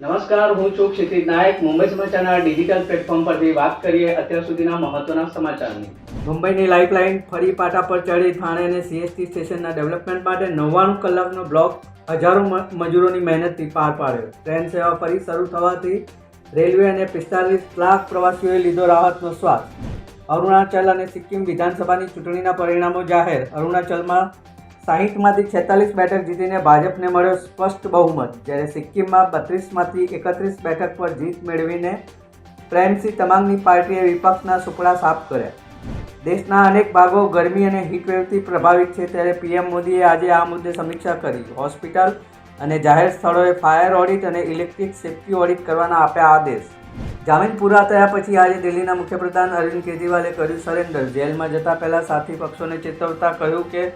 નમસ્કાર, હું છું ક્ષિતિજ નાયક. મુંબઈ સમાચારના ડિજિટલ પ્લેટફોર્મ પરથી વાત કરીએ અત્યાર સુધીના મહત્વના સમાચારની. મુંબઈની લાઇફલાઇન ફરી પાટા પર ચડી થાણે અને સીએસટી સ્ટેશનના ડેવલપમેન્ટ માટે નવ્વાણું કલાકનો બ્લોક હજારો મજૂરોની મહેનતથી પાર પાડ્યો. ટ્રેન સેવા ફરી શરૂ થવાથી રેલવે અને પિસ્તાલીસ લાખ પ્રવાસીઓએ લીધો રાહતનો શ્વાસ. અરુણાચલ અને સિક્કિમ વિધાનસભાની ચૂંટણીના પરિણામો જાહેર. અરુણાચલમાં સાહીઠમાંથી છેતાલીસ બેઠક જીતીને ભાજપને મળ્યો સ્પષ્ટ બહુમત. જ્યારે સિક્કિમમાં બત્રીસમાંથી એકત્રીસ બેઠક પર જીત મેળવીને પ્રેમસિંહ તમામની પાર્ટીએ વિપક્ષના સુપડા સાફ કર્યા. દેશના અનેક ભાગો ગરમી અને હીટવેવથી પ્રભાવિત છે ત્યારે પીએમ મોદીએ આજે આ મુદ્દે સમીક્ષા કરી. હોસ્પિટલ અને જાહેર સ્થળોએ ફાયર ઓડિટ અને ઇલેક્ટ્રિક સેફ્ટી ઓડિટ કરવાના આપ્યા આદેશ. જામીન પૂરા થયા પછી આજે દિલ્હીના મુખ્યપ્રધાન અરવિંદ કેજરીવાલે કર્યું સરેન્ડર. જેલમાં જતા પહેલા સાથી પક્ષોને ચેતવતા કહ્યું કે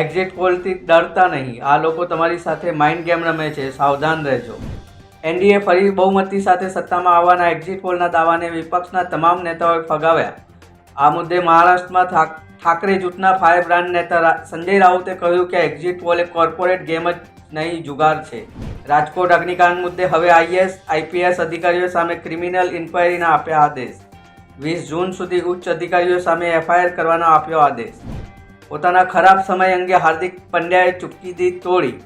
એક્ઝિટ પોલથી ડરતા નહીં. આ લોકો તમારી સાથે માઇન્ડ ગેમ રમે છે. સાવધાન રહેજો. એનડીએ ફરી બહુમતી સાથે સત્તામાં આવવાના એક્ઝિટ પોલના દાવાને વિપક્ષના તમામ નેતાઓએ ફગાવ્યા. આ મુદ્દે મહારાષ્ટ્રમાં ઠાકરે જૂથના ફાયર બ્રાન્ડ નેતા સંજય રાઉતે કહ્યું કે એક્ઝિટ પોલ એક કોર્પોરેટ ગેમ જ નહીં, જુગાર છે. રાજકોટ અગ્નિકાંડ મુદ્દે હવે આઈએસ, આઈપીએસ અધિકારીઓ સામે ક્રિમિનલ ઇન્ક્વાયરીના આપ્યા આદેશ. વીસ જૂન સુધી ઉચ્ચ અધિકારીઓ સામે એફઆઈઆર કરવાનો આપ્યો આદેશ. પોતાના ખરાબ સમય અંગે હાર્દિક પંડ્યાએ ચૂપકીદી તોડી.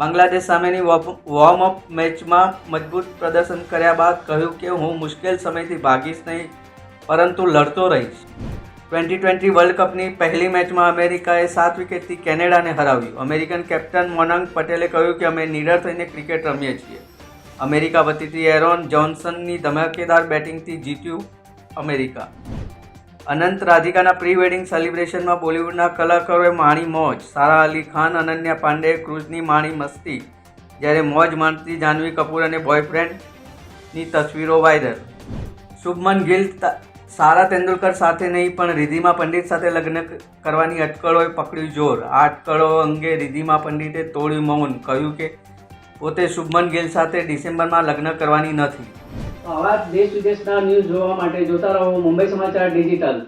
બાંગ્લાદેશ સામેની વોર્મ અપ મેચમાં મજબૂત પ્રદર્શન કર્યા બાદ કહ્યું કે હું મુશ્કેલ સમયથી ભાગીશ નહીં, પરંતુ લડતો રહીશ. ટ્વેન્ટી ટ્વેન્ટી વર્લ્ડ કપની પહેલી મેચમાં અમેરિકાએ સાત વિકેટથી કેનેડાને હરાવ્યું. અમેરિકન કેપ્ટન મોનંગ પટેલે કહ્યું કે અમે નીડર થઈને ક્રિકેટ રમીએ છીએ. અમેરિકા વતીથી એરોન જોન્સનની ધમાકેદાર બેટિંગથી જીત્યું અમેરિકા. અનંત રાધિકાના પ્રી વેડિંગ સેલિબ્રેશનમાં બોલિવૂડના કલાકારોએ માણી મોજ. સારા અલી ખાન, અનન્યા પાંડે ક્રૂઝની માણી મસ્તી, જ્યારે મોજ માણતી જાહ્નવી કપૂર અને બોયફ્રેન્ડની તસવીરો વાયરલ. શુભમન ગિલ સારા તેંડુલકર સાથે નહીં, પણ રિધિમા પંડિત સાથે લગ્ન કરવાની અટકળોએ પકડ્યું જોર. આ અટકળો અંગે રિધિમા પંડિતે તોડ્યું મૌન, કહ્યું કે, પોતે શુભમન ગિલ સાથે ડિસેમ્બરમાં લગ્ન કરવાની નથી. આવા દેશ વિદેશના ન્યૂઝ જોવા માટે જોતા રહો મુંબઈ સમાચાર ડિજિટલ